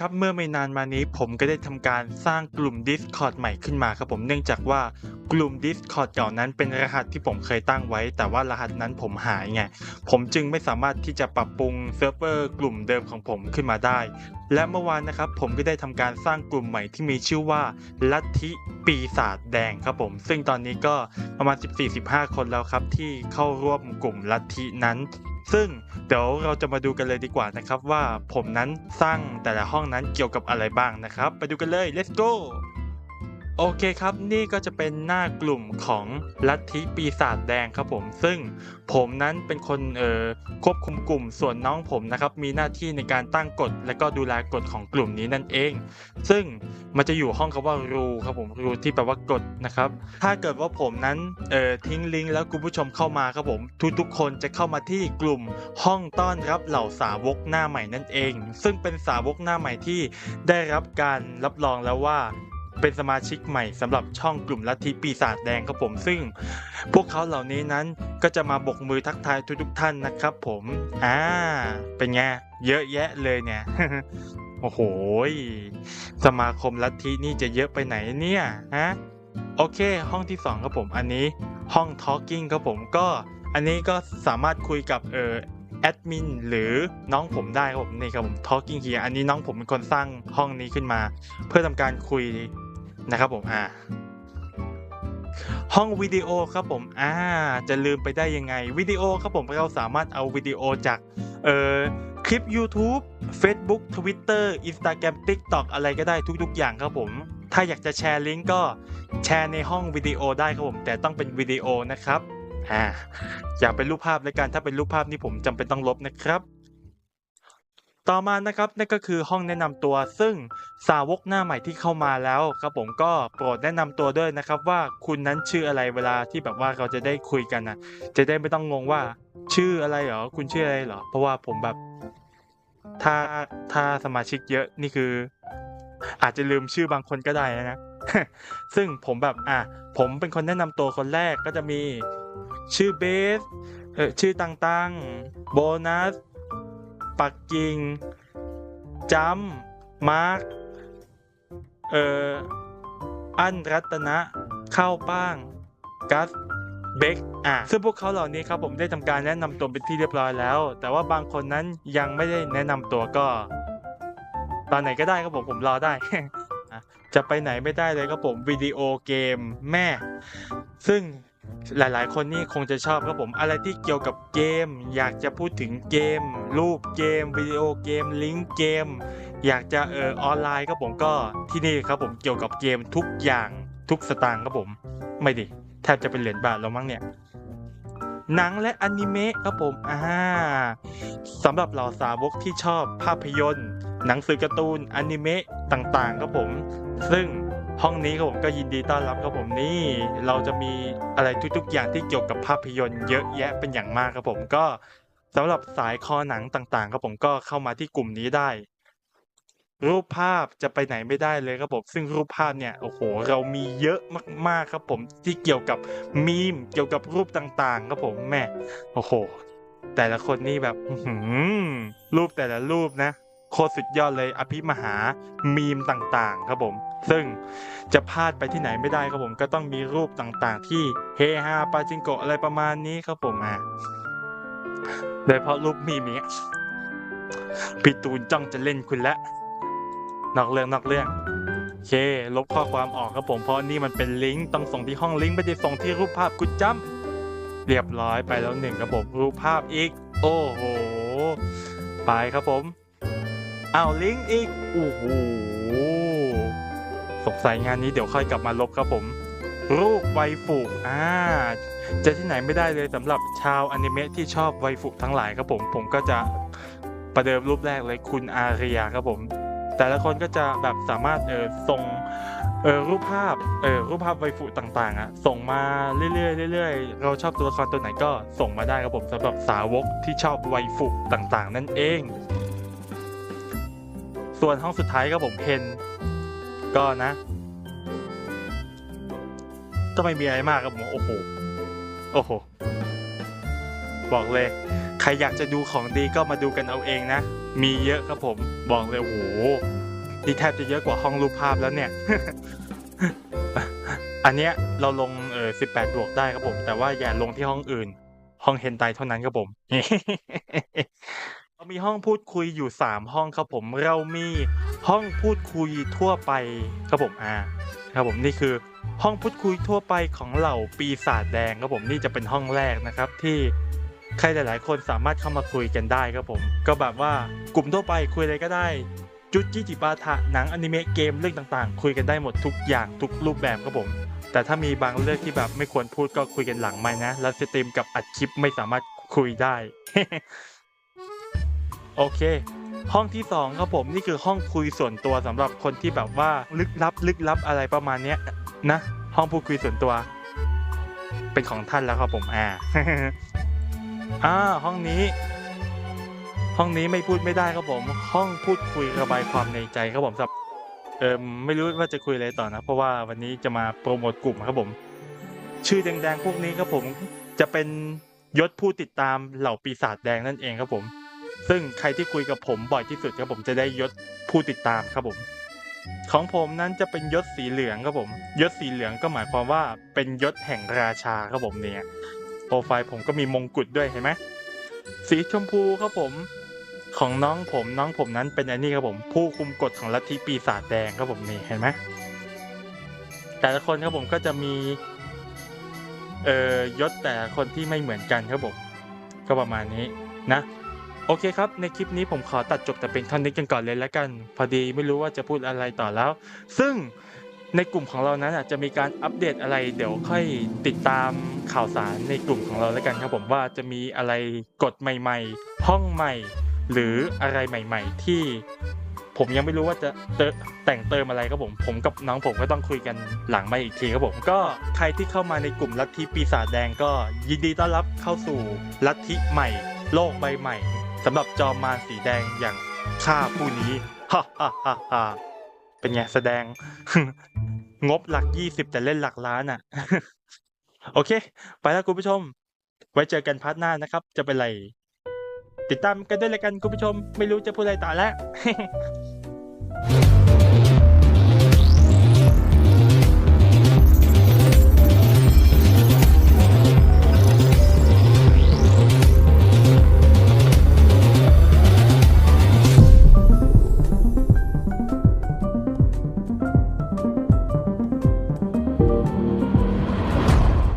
ครับเมื่อไม่นานมานี้ผมก็ได้ทำการสร้างกลุ่ม Discord ใหม่ขึ้นมาครับผมเนื่องจากว่ากลุ่ม Discord เก่านั้นเป็นรหัสที่ผมเคยตั้งไว้ แต่ว่ารหัสนั้นผมหายไงผมจึงไม่สามารถที่จะปรับปรุงเซิร์ฟเวอร์กลุ่มเดิมของผมขึ้นมาได้ และเมื่อวานนะครับผมก็ได้ทำการสร้างกลุ่มใหม่ที่มีชื่อว่าลัทธิปีศาจแดงครับผม ซึ่งตอนนี้ก็ประมาณ 14-15 คนแล้วครับที่เข้าร่วมกลุ่มลัทธินั้น ซึ่งเดี๋ยวเราจะมาดูกันเลยดีกว่านะครับว่าผมนั้นสร้างแต่ละห้องนั้นเกี่ยวกับอะไรบ้างนะครับ ไปดูกันเลย let's go โอเคครับนี่ก็จะเป็นหน้ากลุ่มของลัทธิปีศาจแดงครับผม ซึ่งผมนั้นเป็นคนเอ่อควบคุมกลุ่มส่วนน้องผมนะครับมีหน้าที่ในการตั้งกฎ และก็ดูแลกฎของกลุ่มนี้นั่นเอง ซึ่งมันจะอยู่ห้องคำว่ารูครับผมรูที่แปลว่ากฎนะครับ ถ้าเกิดว่าผมนั้นเอ่อทิ้งลิงก์แล้วคุณผู้ชมเข้ามาครับผม ทุกๆคนจะเข้ามาที่กลุ่มห้องต้อนรับเหล่าสาวกหน้าใหม่นั่นเอง ซึ่งเป็นสาวกหน้าใหม่ที่ได้รับการรับรองแล้วว่า เป็นสมาชิกใหม่สำหรับช่องกลุ่มลัทธิปีศาจแดงครับผมซึ่ง พวกเขาเหล่านี้นั้นก็จะมาบกมือทักทายทุกๆท่านนะครับผม อ่า เป็นไงเยอะแยะเลยเนี่ย โอ้โหสมาคมลัทธินี่จะเยอะไปไหนเนี่ยฮะโอเค ห้องที่สองครับผมอันนี้ห้อง Talking ครับผมก็อันนี้ก็สามารถคุยกับเออแอดมินหรือน้องผมได้ครับผมนี่ครับผม Talking here อันนี้น้องผมเป็นคนสร้างห้องนี้ขึ้นมา เพื่อทำการคุย นะครับผมอ่าห้องวิดีโอครับผมอ่าจะลืมไปได้ยังไงวิดีโอครับผมเราสามารถเอาวิดีโอจากเอ่อคลิป YouTube Facebook Twitter Instagram TikTok อะไรก็ได้ทุกๆ อย่างครับผม ถ้าอยากจะแชร์ลิงก์ก็แชร์ในห้องวิดีโอได้ครับผม แต่ต้องเป็นวิดีโอนะครับอ่าอย่าเป็นรูปภาพแล้วกันถ้าเป็นรูปภาพนี่ผมจำเป็นต้องลบนะครับ ต่อมานะครับนั่นก็คือห้องแนะนำตัวซึ่งสาวกหน้าใหม่ที่เข้ามาแล้วครับผมก็โปรดแนะนำตัวด้วยนะครับว่าคุณนั้นชื่ออะไรเวลาที่แบบว่าเราจะได้คุยกันนะจะได้ไม่ต้องงงว่า ชื่ออะไรเหรอคุณชื่ออะไรเหรอเพราะว่าผมแบบ ถ้าถ้าสมาชิกเยอะนี่คือ อาจจะลืมชื่อบางคนก็ได้นะซึ่งผมแบบอะผมเป็นคนแนะนำตัวคนแรกก็จะมีชื่อเบสเออชื่อต่างโบนัส ปักกิ่งจัมมาร์กเอ่ออันรัตนะเข้าป้างกัสเบคอะซึ่งพวกเขาเหล่านี้ครับผมได้ทำการแนะนำตัวเป็นที่เรียบร้อยแล้ว แต่ว่าบางคนนั้นยังไม่ได้แนะนำตัวก็ ตอนไหนก็ได้ครับผมผมรอได้ จะไปไหนไม่ได้เลยครับผมวิดีโอเกมแม่ ซึ่ง หลายๆ คนนี่คงจะชอบครับผมอะไรที่เกี่ยวกับเกม อยากจะพูดถึงเกม รูปเกม วิดีโอเกม ลิงก์เกม อยากจะเออออนไลน์ครับผมก็ที่นี่ครับผมเกี่ยวกับเกมทุกอย่างทุกสตางค์ครับผม ไม่ดิแทบจะเป็นเหรียญบาทแล้วมั้งเนี่ยหนังและอนิเมะครับผมอ่าสำหรับเหล่าสาวกที่ชอบภาพยนตร์ หนังสือการ์ตูนอนิเมะต่างๆครับผม ซึ่ง ห้องนี้ครับผมก็ยินดีต้อนรับครับผมนี่เราจะมีอะไรทุกๆ อย่างที่เกี่ยวกับภาพยนตร์เยอะแยะเป็นอย่างมากครับผมก็สำหรับสายคอหนังต่างๆครับผมก็เข้ามาที่กลุ่มนี้ได้ รูปภาพจะไปไหนไม่ได้เลยครับผมซึ่งรูปภาพเนี่ยโอ้โหเรามีเยอะมากๆครับผมที่เกี่ยวกับมีมเกี่ยวกับรูปต่างๆครับผมแม่โอ้โห แต่ละคนนี่แบบรูปแต่ละรูปนะโคตรสุดยอดเลยอภิมหามีมต่างๆ ครับผม ซึ่งจะพลาดไปที่ไหนไม่ได้ครับผมก็ต้องมีรูปต่างๆ ที่เฮฮาปาจิงโกะอะไรประมาณนี้ครับผมอะโดยเฉพาะรูปมีมเนี้ยพี่ตูนจ้องจะเล่นคุณแล้วนอกเรื่องนอกเรื่องโอเค ลบข้อความออกครับผมเพราะนี่มันเป็นลิงก์ต้องส่งที่ห้องลิงก์ไม่ได้ส่งที่รูปภาพกุจ้ำเรียบร้อยไปแล้วหนึ่งครับผมรูปภาพอีก โอ้โหไปครับผมเอาลิงก์อีกโอ้โห สงสัยงานนี้เดี๋ยวค่อยกลับมาลบครับผม รูปไวฟุอ่าจะที่ไหนไม่ได้เลยสำหรับชาวอนิเมะที่ชอบไวฟุทั้งหลายครับผม ผมก็จะประเดิมรูปแรกเลยคุณอารียาครับผม แต่ละคนก็จะแบบสามารถเออส่งเออรูปภาพเออรูปภาพไวฟุต่างๆอะส่งมาเรื่อยๆเรื่อยๆเราชอบตัวละครตัวไหนก็ส่งมาได้ครับผมสำหรับสาวกที่ชอบไวฟุต่างๆ นั่นเอง ส่วนห้องสุดท้ายครับผมเพน ก็นะ ก็ไม่มีอะไรมากครับผมโอ้โห โอ้โห บอกเลย ใครอยากจะดูของดีก็มาดูกันเอาเองนะ มีเยอะครับผม บอกเลยโอ้โหนี่แทบจะเยอะกว่าห้องรูปภาพแล้วเนี่ย อันเนี้ยเราลงเออ18บวกได้ครับผม แต่ว่าอย่าลงที่ห้องอื่น ห้องเฮนไตเท่านั้นครับผม เรามีห้องพูดคุยอยู่ 3 ห้องครับผมเรามีห้องพูดคุยทั่วไปครับผมอ่าครับผมนี่คือห้องพูดคุยทั่วไปของเหล่าปีศาจแดงครับผมนี่จะเป็นห้องแรกนะครับที่ใครหลาย ๆ คนสามารถเข้ามาคุยกันได้ครับผม ก็แบบว่ากลุ่มทั่วไปคุยอะไรก็ได้จุดจิจิปาถะหนังอนิเมะเกมเรื่องต่างๆ คุยกันได้หมดทุกอย่างทุกรูปแบบครับผม แต่ถ้ามีบางเรื่องที่แบบไม่ควรพูดก็คุยกันหลังไม่นะแล้วสตรีมกับอัดคลิปไม่สามารถคุยได้ โอเค ห้องที่สองครับผมนี่คือห้องคุยส่วนตัวสำหรับคนที่แบบว่าลึกลับ ลึกลับอะไรประมาณเนี้ยนะห้องพูดคุยส่วนตัว เป็นของท่านแล้วครับผมอ่าอ่าห้องนี้ ห้องนี้ไม่พูดไม่ได้ครับผม ห้องพูดคุยระบายความในใจครับผมสับเอิมไม่รู้ว่าจะคุยอะไรต่อนะ เพราะว่าวันนี้จะมาโปรโมทกลุ่มครับผม ชื่อแดงๆพวกนี้ครับผมจะเป็นยศผู้ติดตามเหล่าปีศาจแดงนั่นเองครับผม ซึ่งใครที่คุยกับผมบ่อยที่สุดครับผมจะได้ยศผู้ติดตามครับผม ของผมนั้นจะเป็นยศสีเหลืองครับผม ยศสีเหลืองก็หมายความว่าเป็นยศแห่งราชาครับผมเนี่ยโปรไฟล์ผมก็มีมงกุฎด้วยเห็นไหมสีชมพูครับผมของน้องผมน้องผมนั้นเป็นอันนี้ครับผม ผู้คุมกฎของลัทธิปีศาจแดงครับผมนี่เห็นไหมแต่ละคนครับผมก็จะมีเอ่อยศแต่ละคนที่ไม่เหมือนกันครับผม ก็ประมาณนี้นะ โอเคครับ ในคลิปนี้ผมขอตัดจบแต่เป็นท่านี้กันก่อนเลยแล้วกัน พอดีไม่รู้ว่าจะพูดอะไรต่อแล้ว ซึ่งในกลุ่มของเรานั้นอาจจะมีการอัปเดตอะไร เดี๋ยวค่อยติดตามข่าวสารในกลุ่มของเราแล้วกันครับผมว่าจะมีอะไรกฎใหม่ๆ ห้องใหม่ หรืออะไรใหม่ ๆ ที่ผมยังไม่รู้ว่าจะแต่งเติมอะไรครับผม ผมกับน้องผมก็ต้องคุยกันหลังไม่อีกทีครับผม ก็ใครที่เข้ามาในกลุ่มลัทธิปีศาจแดงก็ยินดีต้อนรับเข้าสู่ลัทธิใหม่ โลกใบใหม่ สำหรับจอมมารสีแดงอย่างข้าผู้นี้ฮ่าฮ่าฮ่าฮ่าเป็นไงแสดง งบหลักยี่สิบแต่เล่นหลักล้านอะ โอเค ไปแล้วคุณผู้ชม ไว้เจอกันพาร์ทหน้านะครับ จะเป็นไร ติดตามกันด้วยละกันคุณผู้ชม ไม่รู้จะพูดอะไรต่อแล้ว